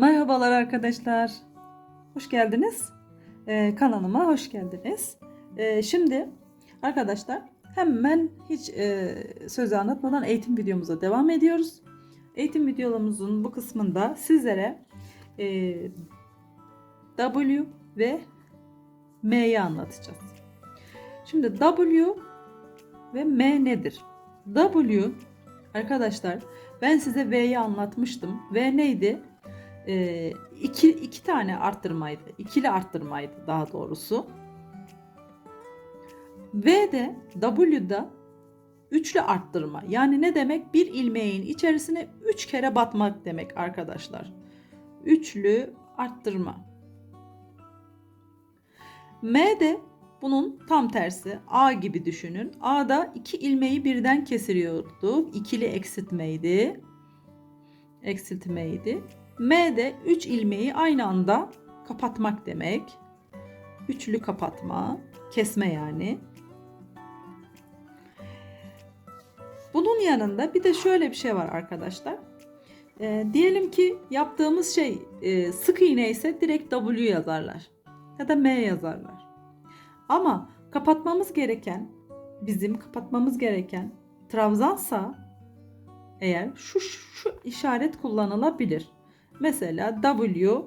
Merhabalar arkadaşlar. Hoş geldiniz. Ee, kanalıma hoş geldiniz. Ee, şimdi arkadaşlar hemen hiç e, sözü anlatmadan eğitim videomuza devam ediyoruz. Eğitim videomuzun bu kısmında sizlere e, W ve M'yi anlatacağız. Şimdi W ve M nedir? W arkadaşlar ben size V'yi anlatmıştım. V neydi? Ee, iki, iki tane arttırmaydı. İkili arttırmaydı daha doğrusu. V de W'da üçlü arttırma. Yani ne demek? Bir ilmeğin içerisine üç kere batmak demek arkadaşlar. Üçlü arttırma. M de bunun tam tersi. A gibi düşünün. A'da iki ilmeği birden kesiliyordu. İkili eksiltmeydi. Eksiltmeydi. M'de 3 ilmeği aynı anda kapatmak demek. Üçlü kapatma, kesme yani. Bunun yanında bir de şöyle bir şey var arkadaşlar. Ee, diyelim ki yaptığımız şey e, sık iğne ise direkt W yazarlar ya da M yazarlar. Ama kapatmamız gereken bizim kapatmamız gereken trabzansa eğer şu şu işaret kullanılabilir. Mesela W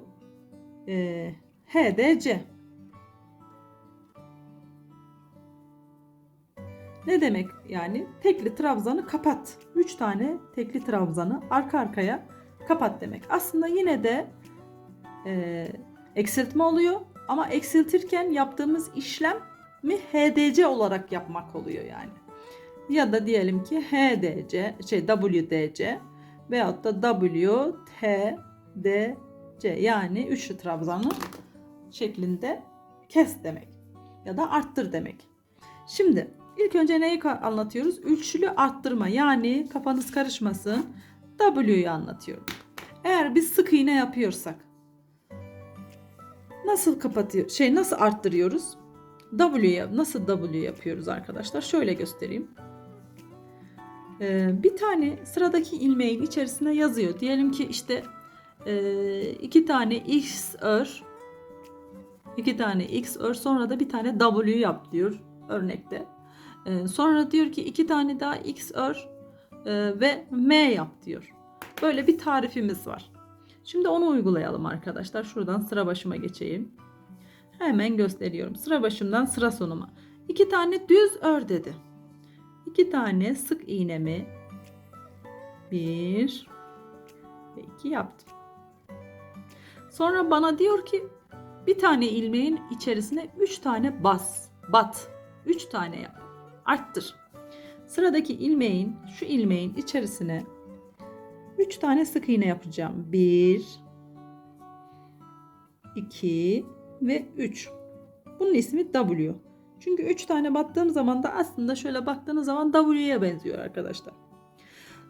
e, HDC. Ne demek yani? Tekli trabzanı kapat. 3 tane tekli trabzanı arka arkaya kapat demek. Aslında yine de e, eksiltme oluyor ama eksiltirken yaptığımız işlem mi HDC olarak yapmak oluyor yani. Ya da diyelim ki HDC, şey WDC veyahut da WTDC yani üçlü trabzanın şeklinde kes demek ya da arttır demek. Şimdi ilk önce neyi anlatıyoruz? Üçlü arttırma yani kafanız karışmasın W'yu anlatıyorum. Eğer biz sık iğne yapıyorsak nasıl kapatıyor şey nasıl arttırıyoruz? W'ye nasıl W yapıyoruz arkadaşlar? Şöyle göstereyim. Ee, bir tane sıradaki ilmeğin içerisine yazıyor. Diyelim ki işte iki tane X ör, iki tane X ör, sonra da bir tane W yap diyor örnekte. Ee, sonra diyor ki iki tane daha X ör e, ve M yap diyor. Böyle bir tarifimiz var. Şimdi onu uygulayalım arkadaşlar. Şuradan sıra başıma geçeyim. Hemen gösteriyorum. Sıra başımdan sıra sonuma. İki tane düz ör dedi. İki tane sık iğnemi bir ve iki yaptım. Sonra bana diyor ki bir tane ilmeğin içerisine üç tane bas, bat. Üç tane yap. Arttır. Sıradaki ilmeğin, şu ilmeğin içerisine üç tane sık iğne yapacağım. Bir, iki ve üç. Bunun ismi W. Çünkü 3 tane battığım zaman da aslında şöyle baktığınız zaman W'ye benziyor arkadaşlar.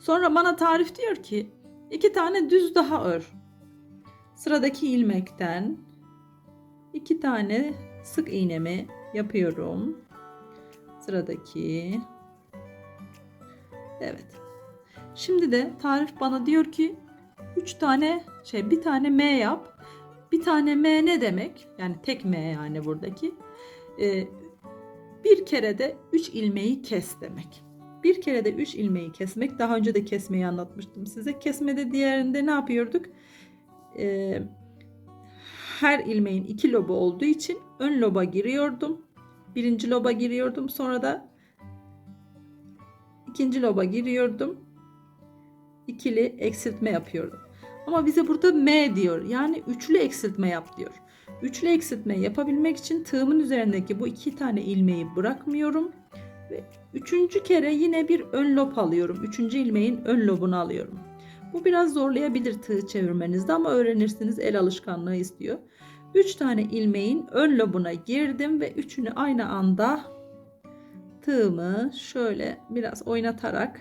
Sonra bana tarif diyor ki 2 tane düz daha ör. Sıradaki ilmekten 2 tane sık iğnemi yapıyorum. Sıradaki Evet. Şimdi de tarif bana diyor ki 3 tane şey bir tane M yap. Bir tane M ne demek? Yani tek M yani buradaki. Ee, bir kere de 3 ilmeği kes demek. Bir kere de 3 ilmeği kesmek. Daha önce de kesmeyi anlatmıştım size. Kesmede diğerinde ne yapıyorduk? Ee, her ilmeğin iki lobu olduğu için ön loba giriyordum. Birinci loba giriyordum. Sonra da ikinci loba giriyordum. İkili eksiltme yapıyordum. Ama bize burada M diyor. Yani üçlü eksiltme yap diyor. Üçlü eksiltme yapabilmek için tığımın üzerindeki bu iki tane ilmeği bırakmıyorum. Ve üçüncü kere yine bir ön lob alıyorum. Üçüncü ilmeğin ön lobunu alıyorum. Bu biraz zorlayabilir tığ çevirmenizde ama öğrenirsiniz el alışkanlığı istiyor. Üç tane ilmeğin ön lobuna girdim ve üçünü aynı anda tığımı şöyle biraz oynatarak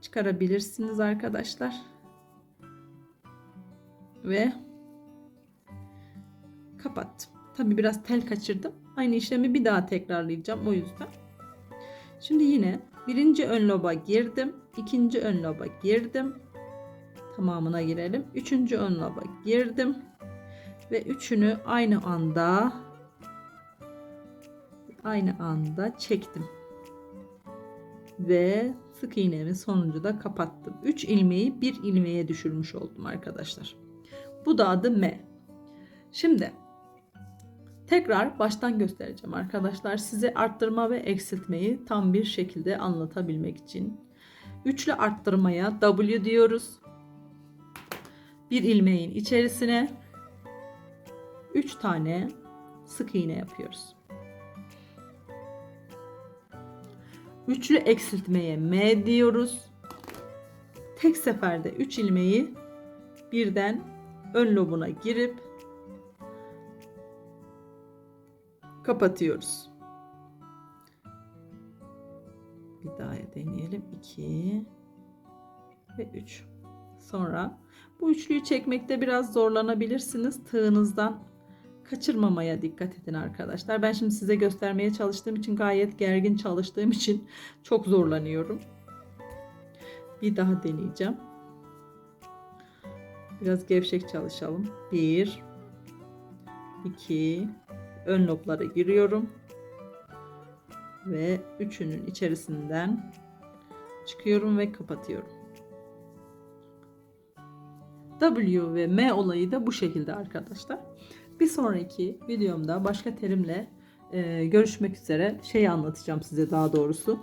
çıkarabilirsiniz arkadaşlar. Ve kapattım. Tabi biraz tel kaçırdım. Aynı işlemi bir daha tekrarlayacağım o yüzden. Şimdi yine birinci ön loba girdim. ikinci ön loba girdim. Tamamına girelim. Üçüncü ön loba girdim. Ve üçünü aynı anda aynı anda çektim. Ve sık iğnemi sonuncu da kapattım. 3 ilmeği bir ilmeğe düşürmüş oldum arkadaşlar. Bu da adı M. Şimdi tekrar baştan göstereceğim arkadaşlar. Size arttırma ve eksiltmeyi tam bir şekilde anlatabilmek için. Üçlü arttırmaya W diyoruz. Bir ilmeğin içerisine 3 tane sık iğne yapıyoruz. Üçlü eksiltmeye M diyoruz. Tek seferde 3 ilmeği birden ön lobuna girip kapatıyoruz. Bir daha deneyelim. 2 ve 3. Sonra bu üçlüyü çekmekte biraz zorlanabilirsiniz. Tığınızdan kaçırmamaya dikkat edin arkadaşlar. Ben şimdi size göstermeye çalıştığım için gayet gergin çalıştığım için çok zorlanıyorum. Bir daha deneyeceğim. Biraz gevşek çalışalım. 1 2 ön loblara giriyorum. Ve üçünün içerisinden çıkıyorum ve kapatıyorum. W ve M olayı da bu şekilde arkadaşlar. Bir sonraki videomda başka terimle e, görüşmek üzere. Şey anlatacağım size daha doğrusu.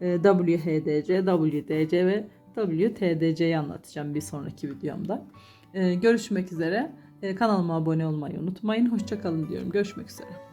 E, WHDC, WDC ve WTDC'yi anlatacağım bir sonraki videomda. E, görüşmek üzere. E, kanalıma abone olmayı unutmayın. Hoşçakalın diyorum. Görüşmek üzere.